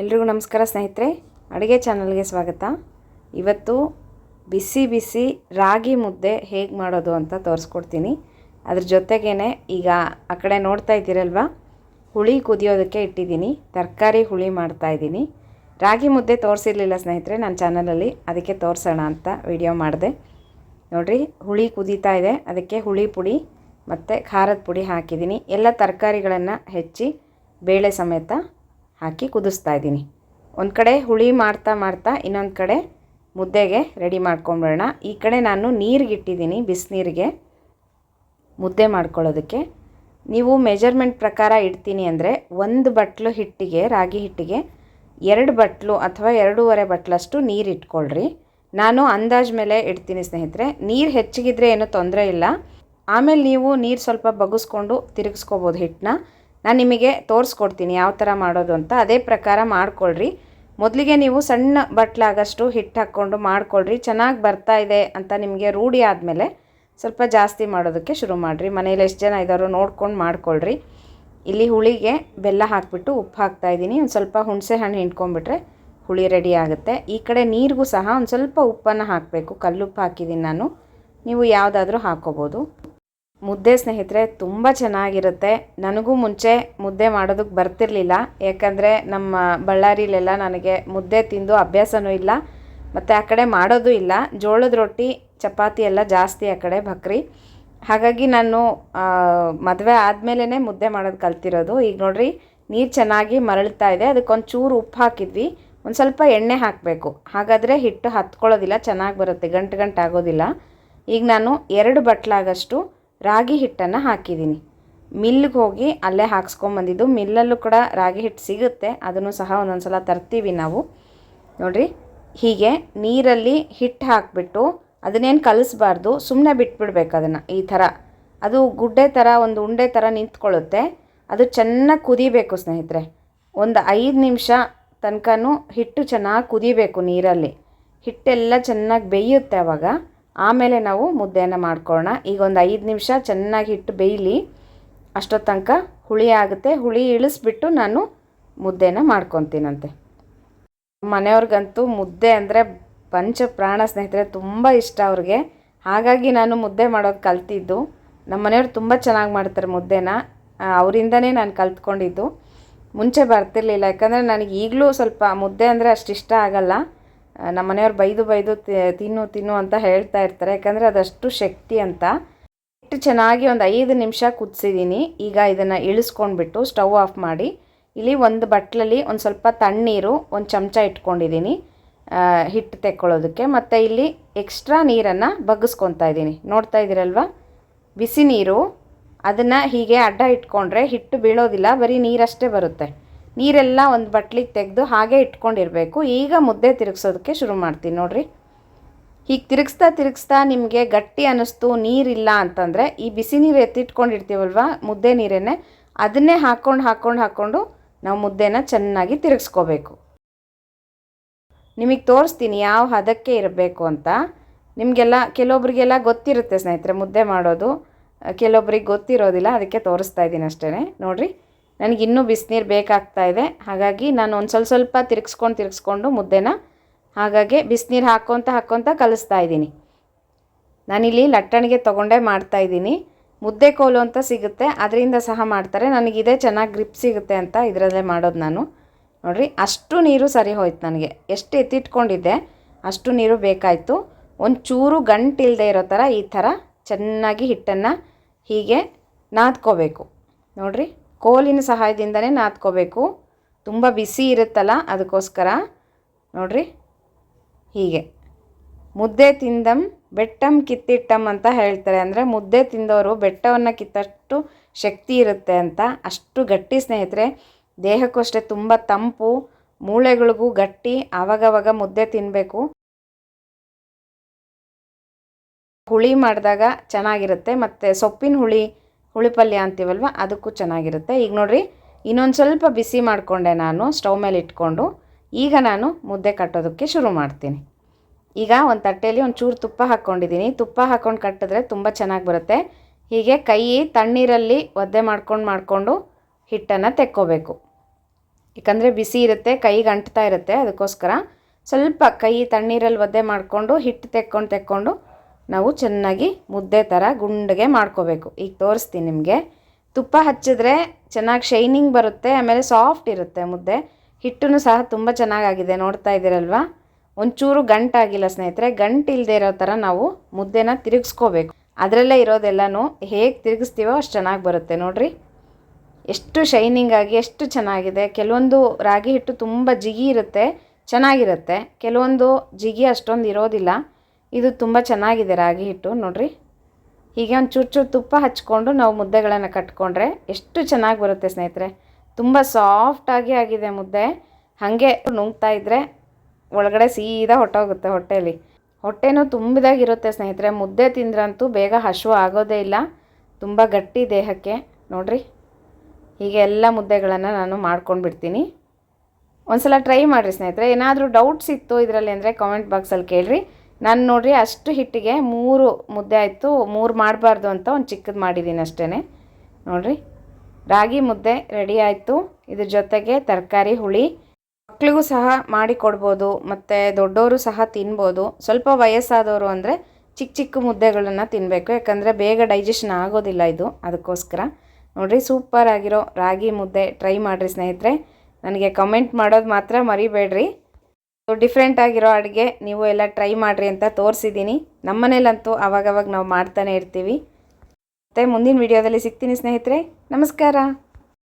ಎಲ್ರಿಗೂ ನಮಸ್ಕಾರ ಸ್ನೇಹಿತರೆ. ಅಡುಗೆ ಚಾನಲ್ಗೆ ಸ್ವಾಗತ. ಇವತ್ತು ಬಿಸಿ ಬಿಸಿ ರಾಗಿ ಮುದ್ದೆ ಹೇಗೆ ಮಾಡೋದು ಅಂತ ತೋರಿಸ್ಕೊಡ್ತೀನಿ. ಅದ್ರ ಜೊತೆಗೇ ಈಗ ಆ ಕಡೆ ನೋಡ್ತಾ ಇದ್ದೀರಲ್ವ? ಹುಳಿ ಕುದಿಯೋದಕ್ಕೆ ಇಟ್ಟಿದ್ದೀನಿ. ತರಕಾರಿ ಹುಳಿ ಮಾಡ್ತಾ ಇದ್ದೀನಿ. ರಾಗಿ ಮುದ್ದೆ ತೋರಿಸಿರಲಿಲ್ಲ ಸ್ನೇಹಿತರೆ ನನ್ನ ಚಾನಲಲ್ಲಿ. ಅದಕ್ಕೆ ತೋರಿಸೋಣ ಅಂತ ವಿಡಿಯೋ ಮಾಡಿದೆ. ನೋಡಿರಿ, ಹುಳಿ ಕುದೀತಾ ಇದೆ. ಅದಕ್ಕೆ ಹುಳಿ ಪುಡಿ ಮತ್ತು ಖಾರದ ಪುಡಿ ಹಾಕಿದ್ದೀನಿ. ಎಲ್ಲ ತರಕಾರಿಗಳನ್ನು ಹೆಚ್ಚಿ ಬೇಳೆ ಸಮೇತ ಹಾಕಿ ಕುದಿಸ್ತಾ ಇದ್ದೀನಿ. ಒಂದು ಕಡೆ ಹುಳಿ ಮಾಡ್ತಾ ಮಾಡ್ತಾ ಇನ್ನೊಂದು ಕಡೆ ಮುದ್ದೆಗೆ ರೆಡಿ ಮಾಡ್ಕೊಂಬಿಡೋಣ ಈ ಕಡೆ ನಾನು ನೀರಿಗೆ ಇಟ್ಟಿದ್ದೀನಿ ಬಿಸಿನೀರಿಗೆ ಮುದ್ದೆ ಮಾಡ್ಕೊಳ್ಳೋದಕ್ಕೆ. ನೀವು ಮೆಜರ್ಮೆಂಟ್ ಪ್ರಕಾರ ಇಡ್ತೀನಿ ಅಂದರೆ ಒಂದು ಬಟ್ಲು ಹಿಟ್ಟಿಗೆ, ರಾಗಿ ಹಿಟ್ಟಿಗೆ ಎರಡು ಬಟ್ಲು ಅಥವಾ ಎರಡೂವರೆ ಬಟ್ಲಷ್ಟು ನೀರು ಇಟ್ಕೊಳ್ರಿ. ನಾನು ಅಂದಾಜು ಮೇಲೆ ಇಡ್ತೀನಿ ಸ್ನೇಹಿತರೆ. ನೀರು ಹೆಚ್ಚಿಗಿದ್ರೆ ಏನೂ ತೊಂದರೆ ಇಲ್ಲ. ಆಮೇಲೆ ನೀವು ನೀರು ಸ್ವಲ್ಪ ಬಗ್ಗಿಸ್ಕೊಂಡು ತಿರುಗಿಸ್ಕೋಬೋದು ಹಿಟ್ಟನ್ನ ನಾನು ನಿಮಗೆ ತೋರಿಸ್ಕೊಡ್ತೀನಿ ಯಾವ ಥರ ಮಾಡೋದು ಅಂತ. ಅದೇ ಪ್ರಕಾರ ಮಾಡ್ಕೊಳ್ರಿ. ಮೊದಲಿಗೆ ನೀವು ಸಣ್ಣ ಬಟ್ಲಾಗಷ್ಟು ಹಿಟ್ಟು ಹಾಕ್ಕೊಂಡು ಮಾಡ್ಕೊಳ್ರಿ. ಚೆನ್ನಾಗಿ ಬರ್ತಾ ಇದೆ ಅಂತ ನಿಮಗೆ ರೂಢಿ ಆದಮೇಲೆ ಸ್ವಲ್ಪ ಜಾಸ್ತಿ ಮಾಡೋದಕ್ಕೆ ಶುರು ಮಾಡಿರಿ. ಮನೇಲಿ ಎಷ್ಟು ಜನ ಇದ್ದಾರೋ ನೋಡ್ಕೊಂಡು ಮಾಡ್ಕೊಳ್ರಿ. ಇಲ್ಲಿ ಹುಳಿಗೆ ಬೆಲ್ಲ ಹಾಕಿಬಿಟ್ಟು ಉಪ್ಪು ಹಾಕ್ತಾಯಿದ್ದೀನಿ ಒಂದು ಸ್ವಲ್ಪ ಹುಣಸೆ ಹಣ್ಣು ಹಿಂಡ್ಕೊಂಡ್ಬಿಟ್ರೆ ಹುಳಿ ರೆಡಿ ಆಗುತ್ತೆ. ಈ ಕಡೆ ನೀರಿಗೂ ಸಹ ಒಂದು ಸ್ವಲ್ಪ ಉಪ್ಪನ್ನು ಹಾಕಬೇಕು. ಕಲ್ಲುಪ್ಪು ಹಾಕಿದ್ದೀನಿ ನಾನು. ನೀವು ಯಾವುದಾದ್ರೂ ಹಾಕ್ಕೋಬೋದು ಮುದ್ದೆ ಸ್ನೇಹಿತರೆ, ತುಂಬ ಚೆನ್ನಾಗಿರುತ್ತೆ. ನನಗೂ ಮುಂಚೆ ಮುದ್ದೆ ಮಾಡೋದಕ್ಕೆ ಬರ್ತಿರಲಿಲ್ಲ. ಯಾಕಂದರೆ ನಮ್ಮ ಬಳ್ಳಾರಿಲೆಲ್ಲ ನನಗೆ ಮುದ್ದೆ ತಿಂದು ಅಭ್ಯಾಸನೂ ಇಲ್ಲ. ಮತ್ತು ಆ ಕಡೆ ಮಾಡೋದು ಇಲ್ಲ. ಜೋಳದ ರೊಟ್ಟಿ, ಚಪಾತಿ ಎಲ್ಲ ಜಾಸ್ತಿ ಆ ಕಡೆ ಭಕ್ರಿ ಹಾಗಾಗಿ ನಾನು ಮದುವೆ ಆದಮೇಲೇ ಮುದ್ದೆ ಮಾಡೋದು ಕಲ್ತಿರೋದು. ಈಗ ನೋಡಿರಿ, ನೀರು ಚೆನ್ನಾಗಿ ಮರಳ್ತಾ ಇದೆ. ಅದಕ್ಕೊಂದು ಚೂರು ಉಪ್ಪು ಹಾಕಿದ್ವಿ. ಒಂದು ಸ್ವಲ್ಪ ಎಣ್ಣೆ ಹಾಕಬೇಕು. ಹಾಗಾದರೆ ಹಿಟ್ಟು ಹತ್ಕೊಳ್ಳೋದಿಲ್ಲ, ಚೆನ್ನಾಗಿ ಬರುತ್ತೆ. ಗಂಟು ಗಂಟು ಆಗೋದಿಲ್ಲ. ಈಗ ನಾನು ಎರಡು ಬಟ್ಲಾಗಷ್ಟು ರಾಗಿ ಹಿಟ್ಟನ್ನು ಹಾಕಿದ್ದೀನಿ. ಮಿಲ್ಗೆ ಹೋಗಿ ಅಲ್ಲೇ ಹಾಕ್ಸ್ಕೊಂಬಂದಿದ್ದು ಮಿಲ್ಲಲ್ಲೂ ಕೂಡ ರಾಗಿ ಹಿಟ್ಟು ಸಿಗುತ್ತೆ. ಅದನ್ನು ಸಹ ಒಂದೊಂದು ಸಲ ತರ್ತೀವಿ ನಾವು. ನೋಡಿರಿ, ಹೀಗೆ ನೀರಲ್ಲಿ ಹಿಟ್ಟು ಹಾಕಿಬಿಟ್ಟು ಅದನ್ನೇನು ಕಲಿಸ್ಬಾರ್ದು ಸುಮ್ಮನೆ ಬಿಟ್ಬಿಡ್ಬೇಕು ಅದನ್ನು ಈ ಥರ. ಅದು ಗುಡ್ಡೆ ಥರ, ಒಂದು ಉಂಡೆ ಥರ ನಿಂತ್ಕೊಳ್ಳುತ್ತೆ. ಅದು ಚೆನ್ನಾಗಿ ಕುದಿಬೇಕು ಸ್ನೇಹಿತರೆ. ಒಂದು ಐದು ನಿಮಿಷ ತನಕನೂ ಹಿಟ್ಟು ಚೆನ್ನಾಗಿ ಕುದಿಬೇಕು ನೀರಲ್ಲಿ. ಹಿಟ್ಟೆಲ್ಲ ಚೆನ್ನಾಗಿ ಬೇಯುತ್ತೆ ಆವಾಗ ಆಮೇಲೆ ನಾವು ಮುದ್ದೆಯನ್ನು ಮಾಡ್ಕೊಳ್ಳೋಣ ಈಗ ಒಂದು ಐದು ನಿಮಿಷ ಚೆನ್ನಾಗಿ ಹಿಟ್ಟು ಬೇಯಲಿ. ಅಷ್ಟೊತ್ತು ತನಕ ಹುಳಿ ಆಗುತ್ತೆ. ಹುಳಿ ಇಳಿಸ್ಬಿಟ್ಟು ನಾನು ಮುದ್ದೆನ ಮಾಡ್ಕೊತೀನಂತೆ. ಮನೆಯವ್ರಿಗಂತೂ ಮುದ್ದೆ ಅಂದರೆ ಪಂಚ ಪ್ರಾಣ ಸ್ನೇಹಿತರೆ ತುಂಬ ಇಷ್ಟ ಅವ್ರಿಗೆ. ಹಾಗಾಗಿ ನಾನು ಮುದ್ದೆ ಮಾಡೋದು ಕಲ್ತಿದ್ದು. ನಮ್ಮ ಮನೆಯವ್ರು ತುಂಬ ಚೆನ್ನಾಗಿ ಮಾಡ್ತಾರೆ ಮುದ್ದೆನ. ಅವರಿಂದನೇ ನಾನು ಕಲ್ತ್ಕೊಂಡಿದ್ದು. ಮುಂಚೆ ಬರ್ತಿರ್ಲಿಲ್ಲ. ಯಾಕಂದರೆ ನನಗೆ ಈಗಲೂ ಸ್ವಲ್ಪ ಮುದ್ದೆ ಅಂದರೆ ಅಷ್ಟು ಇಷ್ಟ ಆಗಲ್ಲ. ನಮ್ಮ ಮನೆಯವ್ರು ಬೈದು ಬೈದು ತಿನ್ನು ತಿನ್ನು ಅಂತ ಹೇಳ್ತಾ ಇರ್ತಾರೆ. ಯಾಕಂದರೆ ಅದಷ್ಟು ಶಕ್ತಿ ಅಂತ. ಹಿಟ್ಟು ಚೆನ್ನಾಗಿ ಒಂದು ಐದು ನಿಮಿಷ ಕುದಿಸಿದ್ದೀನಿ ಈಗ ಇದನ್ನು ಇಳಿಸ್ಕೊಂಡ್ಬಿಟ್ಟು ಸ್ಟವ್ ಆಫ್ ಮಾಡಿ. ಇಲ್ಲಿ ಒಂದು ಬಟ್ಲಲ್ಲಿ ಒಂದು ಸ್ವಲ್ಪ ತಣ್ಣೀರು, ಒಂದು ಚಮಚ ಇಟ್ಕೊಂಡಿದ್ದೀನಿ ಹಿಟ್ಟು ತೆಕ್ಕೊಳ್ಳೋದಕ್ಕೆ. ಮತ್ತು ಇಲ್ಲಿ ಎಕ್ಸ್ಟ್ರಾ ನೀರನ್ನು ಬಗ್ಗಿಸ್ಕೊತಾ ಇದ್ದೀನಿ ನೋಡ್ತಾ ಇದ್ದೀರಲ್ವ? ಬಿಸಿ ನೀರು. ಅದನ್ನು ಹೀಗೆ ಅಡ್ಡ ಇಟ್ಕೊಂಡ್ರೆ ಹಿಟ್ಟು ಬೀಳೋದಿಲ್ಲ. ಬರೀ ನೀರಷ್ಟೇ ಬರುತ್ತೆ. ನೀರೆಲ್ಲ ಒಂದು ಬಟ್ಲಿಗೆ ತೆಗೆದು ಹಾಗೆ ಇಟ್ಕೊಂಡಿರಬೇಕು. ಈಗ ಮುದ್ದೆ ತಿರುಗಿಸೋದಕ್ಕೆ ಶುರು ಮಾಡ್ತೀನಿ ನೋಡಿರಿ. ಹೀಗೆ ತಿರುಗಿಸ್ತಾ ತಿರುಗಿಸ್ತಾ ನಿಮಗೆ ಗಟ್ಟಿ ಅನ್ನಿಸ್ತು ನೀರಿಲ್ಲ ಅಂತಂದರೆ ಈ ಬಿಸಿ ನೀರು ಎತ್ತಿಟ್ಕೊಂಡಿರ್ತೀವಲ್ವ ಮುದ್ದೆ ನೀರೇನೆ, ಅದನ್ನೇ ಹಾಕ್ಕೊಂಡು ಹಾಕ್ಕೊಂಡು ಹಾಕ್ಕೊಂಡು ನಾವು ಮುದ್ದೆನ ಚೆನ್ನಾಗಿ ತಿರುಗಿಸ್ಕೋಬೇಕು. ನಿಮಗೆ ತೋರಿಸ್ತೀನಿ ಯಾವ ಹದಕ್ಕೆ ಇರಬೇಕು ಅಂತ. ನಿಮಗೆಲ್ಲ, ಕೆಲವೊಬ್ರಿಗೆಲ್ಲ ಗೊತ್ತಿರುತ್ತೆ ಸ್ನೇಹಿತರೆ ಮುದ್ದೆ ಮಾಡೋದು. ಕೆಲವೊಬ್ರಿಗೆ ಗೊತ್ತಿರೋದಿಲ್ಲ, ಅದಕ್ಕೆ ತೋರಿಸ್ತಾ ಇದ್ದೀನಿ ಅಷ್ಟೇ ನೋಡಿರಿ. ನನಗೆ ಇನ್ನೂ ಬಿಸಿನೀರು ಬೇಕಾಗ್ತಾ ಇದೆ. ಹಾಗಾಗಿ ನಾನು ಒಂದು ಸ್ವಲ್ಪ ಸ್ವಲ್ಪ ತಿರುಗಿಸ್ಕೊಂಡು ತಿರುಗಿಸ್ಕೊಂಡು ಮುದ್ದೆನ ಹಾಗಾಗಿ ಬಿಸಿನೀರು ಹಾಕ್ಕೊತ ಹಾಕ್ಕೊತ ಕಲಿಸ್ತಾ ಇದ್ದೀನಿ. ನಾನಿಲ್ಲಿ ಲಟ್ಟಣಿಗೆ ತೊಗೊಂಡೇ ಮಾಡ್ತಾಯಿದ್ದೀನಿ ಮುದ್ದೆ ಕೋಲು ಅಂತ ಸಿಗುತ್ತೆ, ಅದರಿಂದ ಸಹ ಮಾಡ್ತಾರೆ. ನನಗಿದೆ ಚೆನ್ನಾಗಿ ಗ್ರಿಪ್ ಸಿಗುತ್ತೆ ಅಂತ ಇದರಲ್ಲೇ ಮಾಡೋದು ನಾನು. ನೋಡಿರಿ, ಅಷ್ಟು ನೀರು ಸರಿ ಹೋಯ್ತು ನನಗೆ. ಎಷ್ಟು ಎತ್ತಿಟ್ಕೊಂಡಿದ್ದೆ, ಅಷ್ಟು ನೀರು ಬೇಕಾಯಿತು. ಒಂದು ಚೂರು ಗಂಟಿಲ್ಲದೆ ಇರೋ ಥರ ಈ ಥರ ಚೆನ್ನಾಗಿ ಹಿಟ್ಟನ್ನು ಹೀಗೆ ನಾದ್ಕೋಬೇಕು. ನೋಡಿರಿ. ಕೋಲಿನ ಸಹಾಯದಿಂದನೇ ನಾದ್ಕೋಬೇಕು. ತುಂಬ ಬಿಸಿ ಇರುತ್ತಲ್ಲ, ಅದಕ್ಕೋಸ್ಕರ. ನೋಡಿರಿ, ಹೀಗೆ. ಮುದ್ದೆ ತಿಂದಂ, ಬೆಟ್ಟಂ ಕಿತ್ತಿಟ್ಟಂ ಅಂತ ಹೇಳ್ತಾರೆ. ಅಂದರೆ ಮುದ್ದೆ ತಿಂದವರು ಬೆಟ್ಟವನ್ನು ಕಿತ್ತಷ್ಟು ಶಕ್ತಿ ಇರುತ್ತೆ ಅಂತ. ಅಷ್ಟು ಗಟ್ಟಿ ಸ್ನೇಹಿತರೆ, ದೇಹಕ್ಕೂ ಅಷ್ಟೇ ತುಂಬ ತಂಪು, ಮೂಳೆಗಳಿಗೂ ಗಟ್ಟಿ, ಆವಾಗವಾಗ ಮುದ್ದೆ ತಿನ್ನಬೇಕು ಹುಳಿ ಮಾಡಿದಾಗ ಚೆನ್ನಾಗಿರುತ್ತೆ. ಮತ್ತು ಸೊಪ್ಪಿನ ಹುಳಿ ಹುಳಿ ಪಲ್ಯ ಅಂತೀವಲ್ವ? ಅದಕ್ಕೂ ಚೆನ್ನಾಗಿರುತ್ತೆ. ಈಗ ನೋಡಿರಿ, ಇನ್ನೊಂದು ಸ್ವಲ್ಪ ಬಿಸಿ ಮಾಡಿಕೊಂಡೆ ನಾನು, ಸ್ಟವ್ ಮೇಲೆ ಇಟ್ಕೊಂಡು. ಈಗ ನಾನು ಮುದ್ದೆ ಕಟ್ಟೋದಕ್ಕೆ ಶುರು ಮಾಡ್ತೀನಿ. ಈಗ ಒಂದು ತಟ್ಟೆಯಲ್ಲಿ ಒಂದು ಚೂರು ತುಪ್ಪ ಹಾಕ್ಕೊಂಡಿದ್ದೀನಿ. ತುಪ್ಪ ಹಾಕ್ಕೊಂಡು ಕಟ್ಟಿದ್ರೆ ತುಂಬ ಚೆನ್ನಾಗಿ ಬರುತ್ತೆ. ಹೀಗೆ ಕೈ, ತಣ್ಣೀರಲ್ಲಿ ಒದ್ದೆ ಮಾಡ್ಕೊಂಡು ಮಾಡಿಕೊಂಡು ಹಿಟ್ಟನ್ನು ತೆಕ್ಕೋಬೇಕು. ಯಾಕಂದರೆ ಬಿಸಿ ಇರುತ್ತೆ ಕೈಗೆ ಅಂಟ್ತಾ ಇರುತ್ತೆ, ಅದಕ್ಕೋಸ್ಕರ. ಸ್ವಲ್ಪ ಕೈ, ತಣ್ಣೀರಲ್ಲಿ ಒದ್ದೆ ಮಾಡಿಕೊಂಡು ಹಿಟ್ಟು ತೆಕ್ಕೊಂಡು ತೆಕ್ಕೊಂಡು ನಾವು ಚೆನ್ನಾಗಿ ಮುದ್ದೆ ಥರ ಗುಂಡಿಗೆ ಮಾಡ್ಕೋಬೇಕು. ಈಗ ತೋರಿಸ್ತೀನಿ ನಿಮಗೆ. ತುಪ್ಪ ಹಚ್ಚಿದ್ರೆ ಚೆನ್ನಾಗಿ ಶೈನಿಂಗ್ ಬರುತ್ತೆ, ಆಮೇಲೆ ಸಾಫ್ಟ್ ಇರುತ್ತೆ ಮುದ್ದೆ. ಹಿಟ್ಟು ಸಹ ತುಂಬ ಚೆನ್ನಾಗಾಗಿದೆ, ನೋಡ್ತಾ ಇದ್ದೀರಲ್ವಾ? ಒಂಚೂರು ಗಂಟಾಗಿಲ್ಲ ಸ್ನೇಹಿತರೆ, ಗಂಟು ಇಲ್ಲದೆ ಇರೋ ಥರ ನಾವು ಮುದ್ದೆನ ತಿರುಗಿಸ್ಕೋಬೇಕು. ಅದರಲ್ಲೇ ಇರೋದೆಲ್ಲನೂ ಹೇಗೆ ತಿರುಗಿಸ್ತೀವೋ ಅಷ್ಟು ಚೆನ್ನಾಗಿ ಬರುತ್ತೆ, ನೋಡಿರಿ. ಎಷ್ಟು ಶೈನಿಂಗ್ ಆಗಿ, ಎಷ್ಟು ಚೆನ್ನಾಗಿದೆ. ಕೆಲವೊಂದು ರಾಗಿ ಹಿಟ್ಟು ತುಂಬ ಜಿಗಿ ಇರುತ್ತೆ, ಚೆನ್ನಾಗಿರುತ್ತೆ. ಕೆಲವೊಂದು ಜಿಗಿ ಅಷ್ಟೊಂದು ಇರೋದಿಲ್ಲ. ಇದು ತುಂಬ ಚೆನ್ನಾಗಿದೆ ರಾಗಿ ಹಿಟ್ಟು, ನೋಡಿರಿ. ಹೀಗೆ ಒಂದು ಚೂರು ಚೂರು ತುಪ್ಪ ಹಚ್ಕೊಂಡು ನಾವು ಮುದ್ದೆಗಳನ್ನು ಕಟ್ಕೊಂಡ್ರೆ ಎಷ್ಟು ಚೆನ್ನಾಗಿ ಬರುತ್ತೆ ಸ್ನೇಹಿತರೆ. ತುಂಬ ಸಾಫ್ಟಾಗಿ ಆಗಿದೆ ಮುದ್ದೆ. ಹಾಗೆ ನುಂಗ್ತಾ ಇದ್ದರೆ ಒಳಗಡೆ ಸೀದಾ ಹೊಟ್ಟೋಗುತ್ತೆ ಹೊಟ್ಟೆಯಲ್ಲಿ ಹೊಟ್ಟೆನೂ ತುಂಬಿದಾಗಿರುತ್ತೆ ಸ್ನೇಹಿತರೆ. ಮುದ್ದೆ ತಿಂದ್ರಂತೂ ಬೇಗ ಹಸಿವು ಆಗೋದೇ ಇಲ್ಲ. ತುಂಬ ಗಟ್ಟಿ ದೇಹಕ್ಕೆ, ನೋಡಿರಿ. ಹೀಗೆ ಎಲ್ಲ ಮುದ್ದೆಗಳನ್ನು ನಾನು ಮಾಡ್ಕೊಂಡು ಬಿಡ್ತೀನಿ ಒಂದು ಸಲ ಟ್ರೈ ಮಾಡಿರಿ ಸ್ನೇಹಿತರೆ. ಏನಾದರೂ ಡೌಟ್ಸ್ ಇತ್ತು ಇದರಲ್ಲಿ ಅಂದರೆ ಕಾಮೆಂಟ್ ಬಾಕ್ಸಲ್ಲಿ ಕೇಳಿರಿ. ನಾನು ನೋಡಿರಿ ಅಷ್ಟು ಹಿಟ್ಟಿಗೆ ಮೂರು ಮುದ್ದೆ ಆಯಿತು, ಮೂರು ಮಾಡಬಾರ್ದು ಅಂತ ಒಂದು ಚಿಕ್ಕದು ಮಾಡಿದ್ದೀನಿ ಅಷ್ಟೇ ನೋಡಿರಿ, ರಾಗಿ ಮುದ್ದೆ ರೆಡಿ ಆಯಿತು. ಇದ್ರ ಜೊತೆಗೆ ತರಕಾರಿ, ಹುಳಿ ಮಕ್ಕಳಿಗೂ ಸಹ ಮಾಡಿ ಕೊಡ್ಬೋದು, ಮತ್ತು ದೊಡ್ಡವರು ಸಹ ತಿನ್ಬೋದು. ಸ್ವಲ್ಪ ವಯಸ್ಸಾದವರು ಅಂದರೆ ಚಿಕ್ಕ ಚಿಕ್ಕ ಮುದ್ದೆಗಳನ್ನು ತಿನ್ನಬೇಕು ಯಾಕಂದರೆ ಬೇಗ ಡೈಜೆಷನ್ ಆಗೋದಿಲ್ಲ ಇದು, ಅದಕ್ಕೋಸ್ಕರ. ನೋಡಿರಿ ಸೂಪರ್ ಆಗಿರೋ ರಾಗಿ ಮುದ್ದೆ ಟ್ರೈ ಮಾಡಿರಿ ಸ್ನೇಹಿತರೆ. ನನಗೆ ಕಮೆಂಟ್ ಮಾಡೋದು ಮಾತ್ರ ಮರಿಬೇಡ್ರಿ. ಸೊ ಡಿಫ್ರೆಂಟ್ ಆಗಿರೋ ಅಡುಗೆ ನೀವು ಎಲ್ಲ ಟ್ರೈ ಮಾಡಿರಿ ಅಂತ ತೋರಿಸಿದ್ದೀನಿ. ನಮ್ಮನೇಲಂತೂ ಅವಾಗವಾಗ ನಾವು ಮಾಡ್ತಾನೆ ಇರ್ತೀವಿ. ಮತ್ತು ಮುಂದಿನ ವಿಡಿಯೋದಲ್ಲಿ ಸಿಗ್ತೀನಿ ಸ್ನೇಹಿತರೆ. ನಮಸ್ಕಾರ.